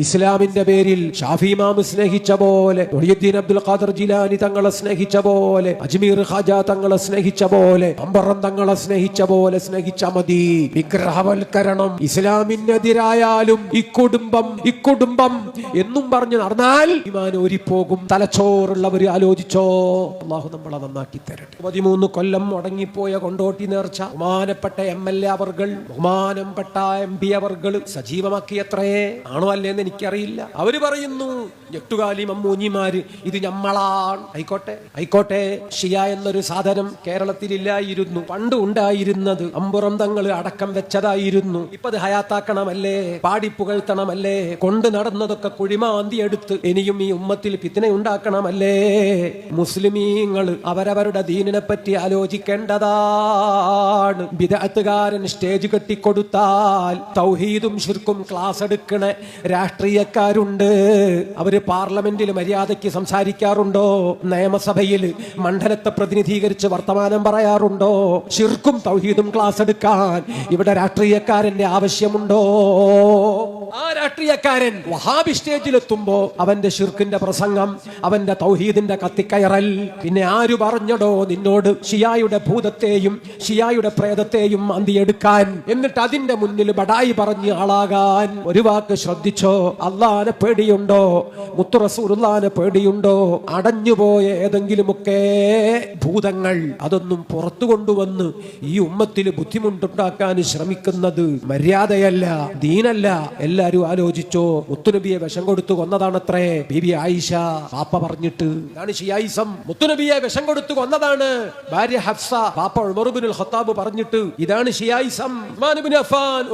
ഇസ്ലാമിന്റെ പേരിൽ ഷാഫി ഇമാം സ്നേഹിച്ച പോലെ മൊഴിയുദ്ദീൻ അബ്ദുൽ ഖാദർ ജിലാനി തങ്ങളെ സ്നേഹിച്ച പോലെ അജ്മീർ ഖാജ തങ്ങളെ സ്നേഹിച്ച പോലെ അമ്പറം തങ്ങളെ സ്നേഹിച്ച പോലെ സ്നേഹിച്ച മതി. വിഗ്രഹവൽക്കരണം ഇസ്ലാമിനെതിരായാലും ഇക്കുടുംബം ഇക്കുടുംബം എന്നും പറഞ്ഞു നടന്നാൽ ഇമാൻ ഓരിപ്പോകും തലച്ചോറുള്ളവർ ആലോചിച്ചോ. അള്ളാഹു നമ്മളെ നന്നാക്കി തരട്ടെ. പതിമൂന്ന് കൊല്ലം മുടങ്ങിപ്പോയ കൊണ്ടോട്ടി നേർച്ച. ബഹുമാനപ്പെട്ട എം എൽ എ അവർകൾ ബഹുമാനപ്പെട്ട എം പി അവർ സജീവമാക്കിയത്രേ. ആണോ അല്ലേന്ന് എനിക്കറിയില്ല. അവർ പറയുന്നു ഞെട്ടുകാലി മമ്മൂഞ്ഞിമാര് ഇത് ഞമ്മളാണ്. ആയിക്കോട്ടെ. ആയിക്കോട്ടെ. ഷിയ എന്നൊരു സാധനം കേരളത്തിലില്ലായിരുന്നു. പണ്ട് ഉണ്ടായിരുന്നത് അമ്പുറം തങ്ങൾ അടക്കം വെച്ചതായിരുന്നു. ഇപ്പൊ അത് ഹയാത്താക്കണമല്ലേ? പാടിപ്പുകഴ്ത്തണമല്ലേ കൊണ്ട് നടന്നതൊക്കെ കുഴിമാന്തി എടുത്ത് ഇനിയും ഈ ഉമ്മത്തിൽ പിത്തിനെ ഉണ്ടാക്കണമല്ലേ? മുസ്ലിമീങ്ങൾ അവരവരുടെ ദീനിനെ പറ്റി ആലോചിക്കേണ്ടതാണ്. വിദഗ്ധകാരൻ സ്റ്റേജ് കെട്ടിക്കൊടുത്താൽ തൗഹീദും ശിർക്കും ക്ലാസ് എടുക്കണ രാഷ്ട്രീയക്കാരുണ്ട്. അവർ പാർലമെന്റിൽ മര്യാദയ്ക്ക് സംസാരിക്കാറുണ്ടോ? നിയമസഭയിൽ മണ്ഡലത്തെ പ്രതിനിധീകരിച്ച് വർത്തമാനം പറയാറുണ്ടോ? ശിർക്കും തൗഹീദും ക്ലാസ് എടുക്കാൻ ഇവിടെ രാഷ്ട്രീയക്കാരന്റെ ആവശ്യമുണ്ടോ? ആ രാഷ്ട്രീയക്കാരൻ വഹാബി സ്റ്റേജിലെത്തുമ്പോ അവന്റെ ഷിർക്കിന്റെ പ്രസംഗം അവന്റെ തൗഹീദിന്റെ കത്തിക്കയറൽ. പിന്നെ ആര് പറഞ്ഞടോ നിന്നോട് ഷിയായുടെ ഭൂതത്തെയും ഷിയായുടെ പ്രേതത്തെയും അന്തിയെടുക്കാൻ എന്നിട്ട് അതിന്റെ മുന്നിൽ ബടായി പറഞ്ഞ് ആളാകാൻ. ഒരു വാക്ക് ശ്രദ്ധിച്ചോ? അള്ളാനെ പേടിയുണ്ടോ? മുത്തു റസൂലുള്ളാനെ പേടിയുണ്ടോ? അടഞ്ഞുപോയ ഏതെങ്കിലുമൊക്കെ ഭൂതങ്ങൾ അതൊന്നും പുറത്തു കൊണ്ടുവന്ന് ഈ ഉമ്മത്തിൽ ബുദ്ധിമുട്ടുണ്ടാക്കാൻ ശ്രമിക്കുന്നത് മര്യാദയല്ല ദീനല്ല. എല്ലാരും ആലോചിച്ചോ മുത്തുനബിയെ വിഷം കൊടുത്തു കൊന്നതാണത്രേ. ബിബി ആയിഷ പാപ്പ പറഞ്ഞിട്ട്. ഇതാണ് മുത്തുനബിയെ വിഷം കൊടുത്തു കൊന്നതാണ്. ഭാര്യ ഹഫ്സ പാപ്പ ഹത്താബ് ഖത്താബ് പറഞ്ഞിട്ട് ഇതാണ് ഷിയായിസം.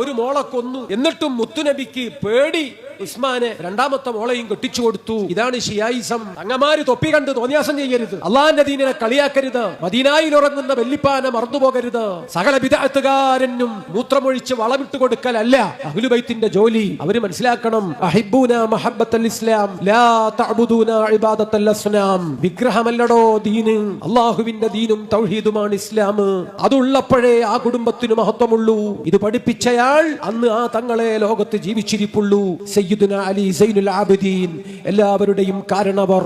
ഒരു മോളെ കൊന്നു. എന്നിട്ടും മുത്തുനബിക്ക് പേടി. ഉസ്മാനെ രണ്ടാമത്തെ മോളെയും കെട്ടിച്ചു കൊടുത്തു. ഇതാണ് ഷിയായിസം. അങ്ങമാര് തൊപ്പി കണ്ട് തോന്നിയാസം ചെയ്യരുത്. അള്ളാന്റെ ദീനിനെ കളിയാക്കരുത്. മദീനായിൽ ഉറങ്ങുന്ന വെല്ലിപ്പാനെ മറന്നുപോകരുത്. സകല വിദഗ്ധകാരനും മൂത്രമൊഴിച്ച് വളമിട്ട് കൊടുക്കലല്ല. അഹ്ലുബൈത്തിന്റെ ജോലി. അവർ മനസ്സിലാക്കണം. അഹിബൂന മഹബത്തൽ ഇസ്ലാം. ലാ തഅബുദൂന ഇബാദത്തൽ അസ്നാം. വിഗ്രഹമല്ലടോ ദീന്. അള്ളാഹുവിന്റെ ദീനും തൗഹീദുമാണ് ഇസ്ലാം. അതുള്ളപ്പോഴേ ആ കുടുംബത്തിന് മഹത്വമുള്ളൂ. ഇത് പഠിപ്പിച്ചയാൾ അന്ന് ആ തങ്ങളെ ലോകത്ത് ജീവിച്ചിരിപ്പുള്ളൂ. സയ്യിദുന അലി സൈനുൽ ആബിദീൻ. എല്ലാവരുടെയും കാരണവർ